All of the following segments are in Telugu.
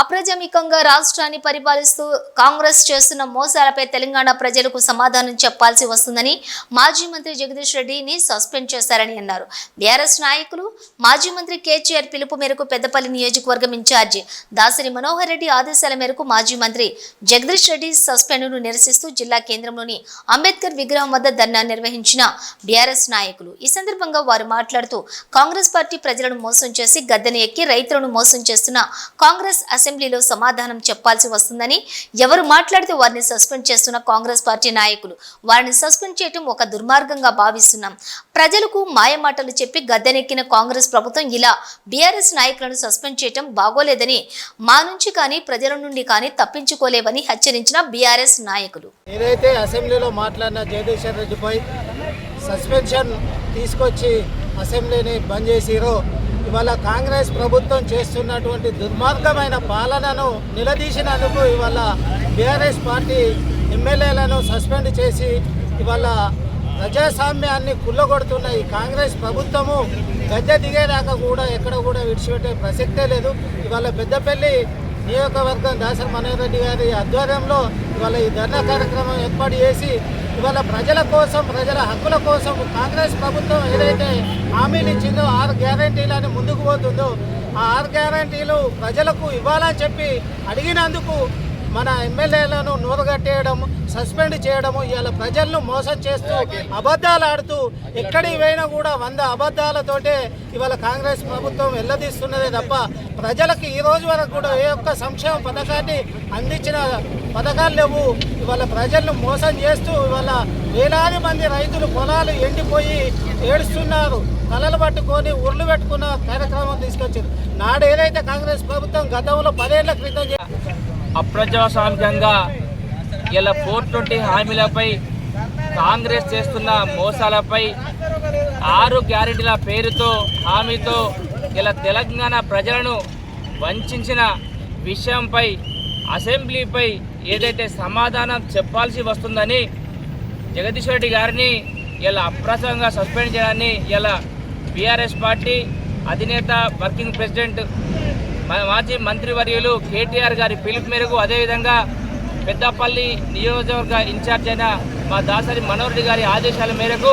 అప్రజమికంగా రాష్ట్రాన్ని పరిపాలిస్తూ కాంగ్రెస్ చేస్తున్న మోసాలపై తెలంగాణ ప్రజలకు సమాధానం చెప్పాల్సి వస్తుందని మాజీ మంత్రి జగదీష్ రెడ్డిని సస్పెండ్ చేశారని అన్నారు. బీఆర్ఎస్ నాయకులు మాజీ మంత్రి కేటీఆర్ పిలుపు మేరకు పెద్దపల్లి నియోజకవర్గం ఇన్ఛార్జి దాసరి మనోహర్ రెడ్డి ఆదేశాల మేరకు మాజీ మంత్రి జగదీష్ రెడ్డి సస్పెండ్ను నిరసిస్తూ జిల్లా కేంద్రంలోని అంబేద్కర్ విగ్రహం వద్ద ధర్నా నిర్వహించిన బీఆర్ఎస్ నాయకులు. ఈ సందర్భంగా వారు మాట్లాడుతూ కాంగ్రెస్ పార్టీ ప్రజలను మోసం చేసి గద్దెను ఎక్కి రైతులను మోసం చేస్తున్న కాంగ్రెస్ అసెంబ్లీలో సమాధానం చెప్పాల్సి వస్తుందని ఎవరు మాట్లాడితే వారిని సస్పెండ్ చేస్తున్న కాంగ్రెస్ పార్టీ నాయకులు. వారిని సస్పెండ్ చేయటం ఒక దుర్మార్గంగా భావిస్తున్నాం. ప్రజలకు మాయమాటలు చెప్పి గద్దెనెక్కిన కాంగ్రెస్ ప్రభుత్వం ఇలా బీఆర్ఎస్ నాయకులను సస్పెండ్ చేయటం బాగోలేదని మా నుంచి కానీ ప్రజల నుండి కానీ తప్పించుకోలేవని హెచ్చరించిన బీఆర్ఎస్ నాయకులు. ఏదైతే అసెంబ్లీలో మాట్లాడిన జగదీశ్వర్ రెడ్డిపై సస్పెన్షన్ తీసుకొచ్చి అసెంబ్లీని బంద్ చేసిరో ఇవాళ కాంగ్రెస్ ప్రభుత్వం చేస్తున్నటువంటి దుర్మార్గమైన పాలనను నిలదీసినందుకు ఇవాళ బీఆర్ఎస్ పార్టీ ఎమ్మెల్యేలను సస్పెండ్ చేసి ఇవాళ ప్రజాస్వామ్యాన్ని కుల్లగొడుతున్న ఈ కాంగ్రెస్ ప్రభుత్వము గద్దె దిగేదాకా కూడా ఎక్కడ కూడా విడిచిపెట్టే ప్రసక్తే లేదు. ఇవాళ పెద్దపల్లి నియోజకవర్గం దాసరి మనోహర్ రెడ్డి గారి ఆధ్వర్యంలో ఇవాళ ఈ ధర్నా కార్యక్రమం ఏర్పాటు చేసి ఇవాళ ప్రజల కోసం ప్రజల హక్కుల కోసం కాంగ్రెస్ ప్రభుత్వం ఏదైతే హామీలు ఇచ్చిందో ఆరు గ్యారంటీలని ముందుకు పోతుందో ఆ ఆరు గ్యారంటీలు ప్రజలకు ఇవ్వాలని చెప్పి అడిగినందుకు మన ఎమ్మెల్యేలను నూరగట్టేయడం సస్పెండ్ చేయడము ఇవాళ ప్రజలను మోసం చేస్తూ అబద్ధాలు ఆడుతూ ఎక్కడికి పోయినా కూడా వంద అబద్ధాలతోటే ఇవాళ కాంగ్రెస్ ప్రభుత్వం వెళ్ళదీస్తున్నదే తప్ప ప్రజలకు ఈ రోజు వరకు కూడా ఏ ఒక్క సంక్షేమ పథకాన్ని అందించిన పథకాలు లేవు. ఇవాళ ప్రజలను మోసం చేస్తూ ఇవాళ వేలాది మంది రైతులు పొలాలు ఎండిపోయి ఏడుస్తున్నారు. తలలు పట్టుకొని ఉర్లు పెట్టుకున్న కార్యక్రమం తీసుకొచ్చారు. నాడు ఏదైతే కాంగ్రెస్ ప్రభుత్వం గతంలో పదేళ్ళ క్రితం అప్రజాస్వామికంగా ఇలా ఫోర్ ట్వంటీ హామీలపై కాంగ్రెస్ చేస్తున్న మోసాలపై ఆరు గ్యారెంటీల పేరుతో హామీతో ఇలా తెలంగాణ ప్రజలను వంచిన విషయంపై అసెంబ్లీపై ఏదైతే సమాధానం చెప్పాల్సి వస్తుందని జగదీష్ రెడ్డి గారిని ఇలా అప్రసంగా సస్పెండ్ చేయడాన్ని ఇలా బీఆర్ఎస్ పార్టీ అధినేత వర్కింగ్ ప్రెసిడెంట్ మా- మాజీ మంత్రివర్యులు కేటీఆర్ గారి పిలుపు మేరకు అదేవిధంగా పెద్దపల్లి నియోజకవర్గ ఇన్ఛార్జ్ అయిన మా దాసరి మనోహర్ గారి ఆదేశాల మేరకు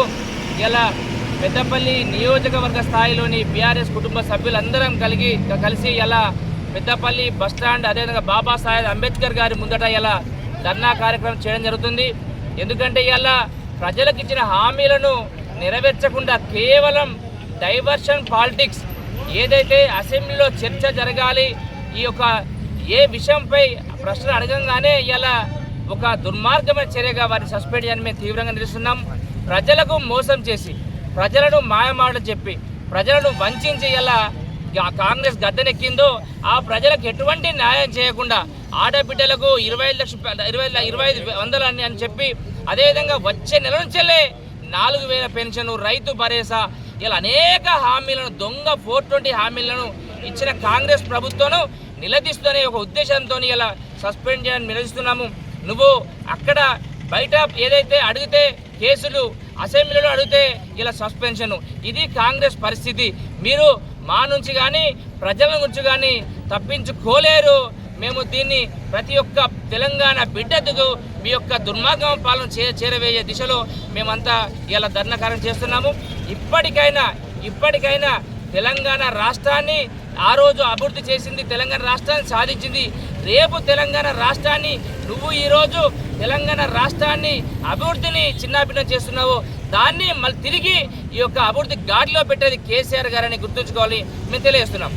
ఇలా పెద్దపల్లి నియోజకవర్గ స్థాయిలోని బీఆర్ఎస్ కుటుంబ సభ్యులందరం కలిగి కలిసి ఇలా పెద్దపల్లి బస్టాండ్ అదేవిధంగా బాబాసాహెబ్ అంబేద్కర్ గారి ముందట ఇలా ధర్నా కార్యక్రమం చేయడం జరుగుతుంది. ఎందుకంటే ఇలా ప్రజలకు ఇచ్చిన హామీలను నెరవేర్చకుండా కేవలం డైవర్షన్ పాలిటిక్స్ ఏదైతే అసెంబ్లీలో చర్చ జరగాలి ఈ యొక్క ఏ విషయంపై ప్రశ్నలు అడగంగానే ఇలా ఒక దుర్మార్గమైన చర్యగా వారిని సస్పెండ్ చేయని మేము తీవ్రంగా నిలుస్తున్నాం. ప్రజలకు మోసం చేసి ప్రజలను మాయమాటలు చెప్పి ప్రజలను వంచించి ఇలా కాంగ్రెస్ గద్దెనెక్కిందో ఆ ప్రజలకు ఎటువంటి న్యాయం చేయకుండా ఆడబిడ్డలకు ఇరవై ఐదు లక్షల ఇరవై ఇరవై ఐదు వందలు అని అని చెప్పి అదేవిధంగా వచ్చే నెల నుంచెల్లే నాలుగు వేల పెన్షన్ రైతు భరోసా ఇలా అనేక హామీలను దొంగ ఫోర్ ట్వంటీ హామీలను ఇచ్చిన కాంగ్రెస్ ప్రభుత్వం నిలదీస్తూనే ఒక ఉద్దేశంతో ఇలా సస్పెండ్ చేయని నిలదీస్తున్నాము. నువ్వు అక్కడ బయట ఏదైతే అడిగితే కేసులు అసెంబ్లీలో అడిగితే ఇలా సస్పెన్షన్. ఇది కాంగ్రెస్ పరిస్థితి. మీరు మా నుంచి కానీ ప్రజల నుంచి కానీ తప్పించుకోలేరు. మేము దీన్ని ప్రతి ఒక్క తెలంగాణ బిడ్డకు మీ యొక్క దుర్మార్గం పాలన చే చేరవేయే దిశలో మేమంతా ఇలా ధర్నాకారం చేస్తున్నాము. ఇప్పటికైనా ఇప్పటికైనా తెలంగాణ రాష్ట్రాన్ని ఆ రోజు అభివృద్ధి చేసింది తెలంగాణ రాష్ట్రాన్ని సాధించింది రేపు తెలంగాణ రాష్ట్రాన్ని నువ్వు ఈరోజు తెలంగాణ రాష్ట్రాన్ని అభివృద్ధిని చిన్నాభిన్నం చేస్తున్నావు. దాన్ని మళ్ళీ తిరిగి ఈ యొక్క అభివృద్ధి గాడిలో పెట్టేది కేసీఆర్ గారని గుర్తుంచుకోవాలి. మేము తెలియజేస్తున్నాం.